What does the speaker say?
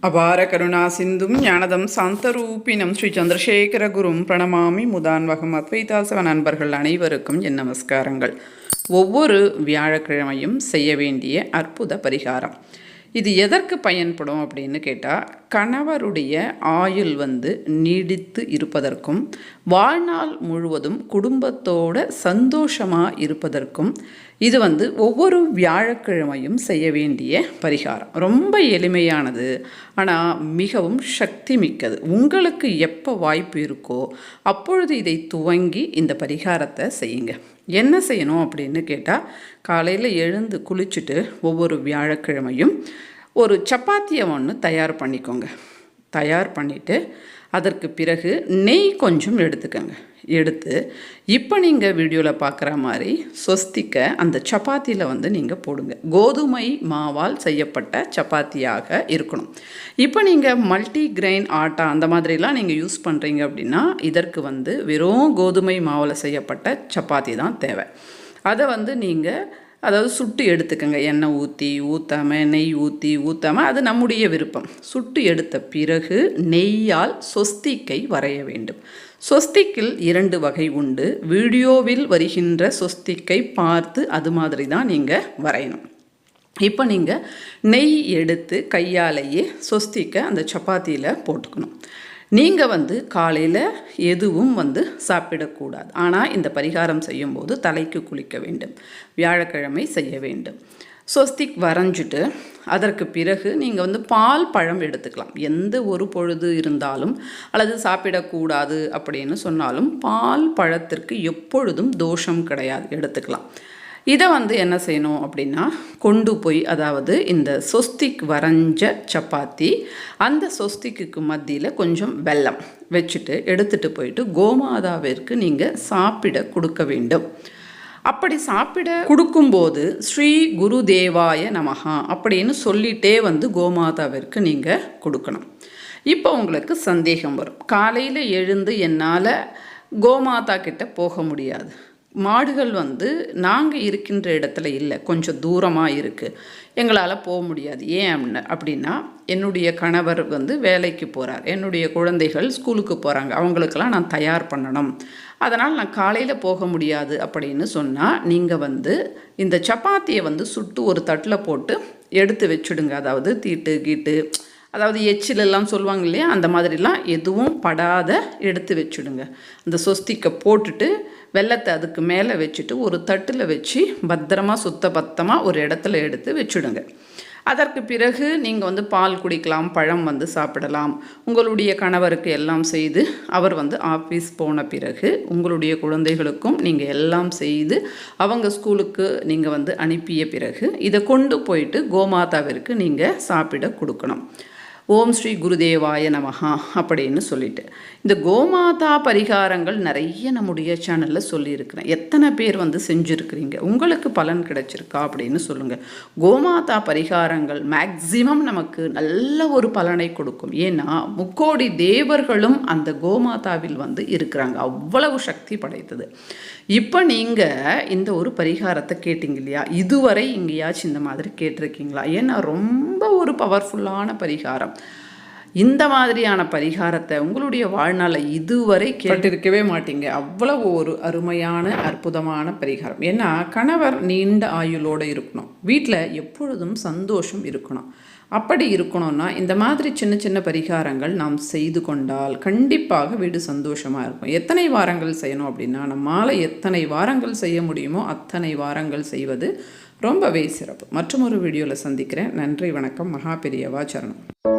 அபார கருணா சிந்தும் ஞானதம் சாந்தரூபினம் ஸ்ரீ சந்திரசேகர குரும் பிரணமாமி முதான்வகம் அத்வைதாசவ நண்பர்கள் அனைவருக்கும் என் நமஸ்காரங்கள். ஒவ்வொரு வியாழக்கிழமையும் செய்ய வேண்டிய அற்புத பரிகாரம். இது எதற்கு பயன்படும் அப்படின்னு கேட்டால் கணவருடைய ஆயுள் வந்து நீடித்து இருப்பதற்கும் வாழ்நாள் முழுவதும் குடும்பத்தோட சந்தோஷமாக இருப்பதற்கும் இது வந்து ஒவ்வொரு வியாழக்கிழமையும் செய்ய வேண்டிய பரிகாரம். ரொம்ப எளிமையானது ஆனால் மிகவும் சக்தி மிக்கது உங்களுக்கு எப்போ வாய்ப்பு இருக்கோ அப்பொழுது இதை துவங்கி இந்த பரிகாரத்தை செய்யுங்க. என்ன செய்யணும் அப்படின்னு கேட்டால் காலையில் எழுந்து குளிச்சுட்டு ஒவ்வொரு வியாழக்கிழமையும் ஒரு சப்பாத்தியை ஒன்று தயார் பண்ணிக்கோங்க. தயார் பண்ணிவிட்டு அதற்கு பிறகு நெய் கொஞ்சம் எடுத்துக்கோங்க. எடுத்து இப்போ நீங்கள் வீடியோவில் பார்க்குற மாதிரி சொஸ்திக்க அந்த சப்பாத்தியில் வந்து நீங்கள் போடுங்க. கோதுமை மாவால் செய்யப்பட்ட சப்பாத்தியாக இருக்கணும். இப்போ நீங்கள் மல்டி கிரெயின் ஆட்டா அந்த மாதிரிலாம் நீங்கள் யூஸ் பண்ணுறீங்க அப்படின்னா இதற்கு வந்து வெறும் கோதுமை மாவில் செய்யப்பட்ட சப்பாத்தி தான் தேவை. அதை வந்து நீங்கள் அதாவது சுட்டு எடுத்துக்கோங்க. எண்ணெய் ஊற்றி ஊற்றாமல் நெய் ஊற்றி ஊற்றாமல் அது நம்முடைய விருப்பம். சுட்டு எடுத்த பிறகு நெய்யால் சொஸ்திக்கை வரைய வேண்டும். சொஸ்திக்கில் இரண்டு வகை உண்டு. வீடியோவில் வருகின்ற சொஸ்திக்கை பார்த்து அது மாதிரி தான் நீங்கள் வரையணும். இப்போ நீங்கள் நெய் எடுத்து கையாலேயே சொஸ்திக்க அந்த சப்பாத்தியில் போட்டுக்கணும். நீங்கள் வந்து காலையில் எதுவும் வந்து சாப்பிடக்கூடாது. ஆனால் இந்த பரிகாரம் செய்யும்போது தலைக்கு குளிக்க வேண்டும். வியாழக்கிழமை செய்ய வேண்டும். ஸ்வஸ்திக் வரைஞ்சிட்டு அதற்கு பிறகு நீங்கள் வந்து பால் பழம் எடுத்துக்கலாம். எந்த ஒரு பொழுது இருந்தாலும் அல்லது சாப்பிடக்கூடாது அப்படின்னு சொன்னாலும் பால் பழத்திற்கு எப்பொழுதும் தோஷம் கிடையாது. எடுத்துக்கலாம். இதை வந்து என்ன செய்யணும் அப்படின்னா கொண்டு போய் அதாவது இந்த சொஸ்திக் வரைஞ்ச சப்பாத்தி அந்த சொஸ்திக்கு மத்தியில் கொஞ்சம் வெல்லம் வச்சுட்டு எடுத்துகிட்டு போயிட்டு கோமாதாவிற்கு நீங்கள் சாப்பிட கொடுக்க வேண்டும். அப்படி சாப்பிட கொடுக்கும்போது ஸ்ரீ குரு தேவாய நமகா அப்படின்னு சொல்லிட்டே வந்து கோமாதாவிற்கு நீங்கள் கொடுக்கணும். இப்போ உங்களுக்கு சந்தேகம் வரும். காலையில் எழுந்து என்னால் கோமாதா கிட்ட போக முடியாது. மாடுகள் வந்து நாங்கள் இருக்கின்ற இடத்துல இல்லை. கொஞ்சம் தூரமாக இருக்குது எங்களால் போக முடியாது. ஏன் அப்படின்னா அப்படின்னா என்னுடைய கணவர் வந்து வேலைக்கு போகிறார் என்னுடைய குழந்தைகள் ஸ்கூலுக்கு போகிறாங்க அவங்களுக்கெல்லாம் நான் தயார் பண்ணணும். அதனால் நான் காலையில் போக முடியாது அப்படின்னு சொன்னால் நீங்கள் வந்து இந்த சப்பாத்தியை வந்து சுட்டு ஒரு தட்டில் போட்டு எடுத்து வச்சுடுங்க. அதாவது தீட்டு கீட்டு அதாவது எச்சில் எல்லாம் சொல்லுவாங்க இல்லையா அந்த மாதிரிலாம் எதுவும் படாத எடுத்து வச்சுடுங்க. அந்த சொஸ்திக்கை போட்டுட்டு வெள்ளத்தை அதுக்கு மேலே வச்சுட்டு ஒரு தட்டில் வச்சு பத்திரமா சுத்த பத்தமாக ஒரு இடத்துல எடுத்து வச்சுடுங்க. அதற்கு பிறகு நீங்கள் வந்து பால் குடிக்கலாம் பழம் வந்து சாப்பிடலாம். உங்களுடைய கணவருக்கு எல்லாம் செய்து அவர் வந்து ஆஃபீஸ் போன பிறகு உங்களுடைய குழந்தைகளுக்கும் நீங்கள் எல்லாம் செய்து அவங்க ஸ்கூலுக்கு நீங்கள் வந்து அனுப்பிய பிறகு இதை கொண்டு போயிட்டு கோமாதாவிற்கு நீங்கள் சாப்பிட கொடுக்கணும். ஓம் ஸ்ரீ குருதேவாய நமஹா அப்படின்னு சொல்லிட்டு. இந்த கோமாதா பரிகாரங்கள் நிறைய நம்முடைய சேனலில் சொல்லியிருக்கிறேன். எத்தனை பேர் வந்து செஞ்சுருக்கிறீங்க? உங்களுக்கு பலன் கிடைச்சிருக்கா அப்படின்னு சொல்லுங்கள் கோமாதா பரிகாரங்கள் மேக்சிமம் நமக்கு நல்ல ஒரு பலனை கொடுக்கும். ஏன்னா முக்கோடி தேவர்களும் அந்த கோமாதாவில் வந்து இருக்கிறாங்க. அவ்வளவு சக்தி படைத்தது. இப்போ நீங்கள் இந்த ஒரு பரிகாரத்தை கேட்டிங்க இல்லையா? இதுவரை எங்கேயாச்சும் இந்த மாதிரி கேட்டிருக்கீங்களா? ஏன்னா ரொம்ப ஒரு பவர்ஃபுல்லான பரிகாரம். இந்த மாதிரியான பரிகாரத்தை உங்களுடைய வாழ்நாளில் இதுவரை கேட்டிருக்கவே மாட்டீங்க. அவ்வளவு ஒரு அருமையான அற்புதமான பரிகாரம். ஏன்னா கணவர் நீண்ட ஆயுளோடு இருக்கணும். வீட்டில் எப்பொழுதும் சந்தோஷம் இருக்கணும். அப்படி இருக்கணும்னா இந்த மாதிரி சின்ன சின்ன பரிகாரங்கள் நாம் செய்து கொண்டால் கண்டிப்பாக வீடு சந்தோஷமாக இருக்கும். எத்தனை வாரங்கள் செய்யணும் அப்படின்னா நம்மால் எத்தனை வாரங்கள் செய்ய முடியுமோ அத்தனை வாரங்கள் செய்வது ரொம்பவே சிறப்பு. மற்றும் ஒரு வீடியோவில் சந்திக்கிறேன். நன்றி வணக்கம். மகா பெரியவா சரணம்.